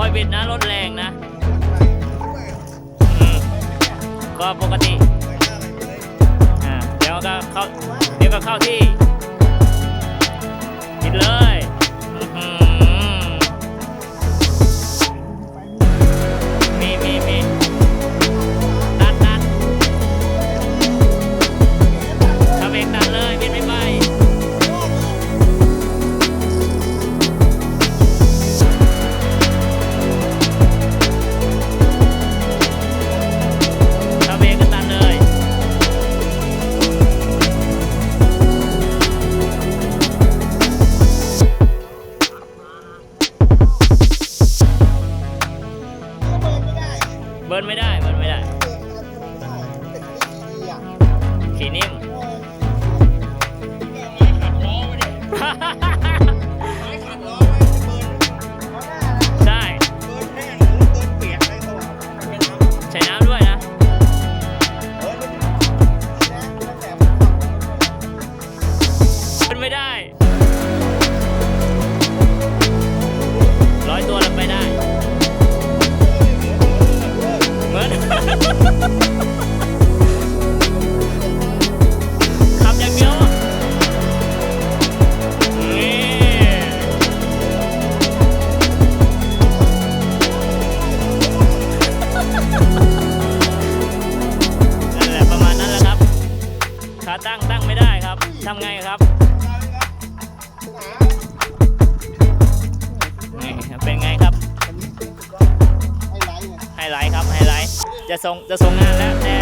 คอยบิดนะรถแรงนะก็ปกติอ่าเดี๋ยวก็เข้าเดี๋ยวก็เข้าที่บิดเลย เบิร์นไม่ได้ เบิร์นไม่ได้ ขี่นิ่ม ขาตั้งตั้งไม่ได้ครับทำไงครับนี่เป็นไงครับไฮไลท์ครับไฮไลท์จะส่งจะส่งงานแล้วแน่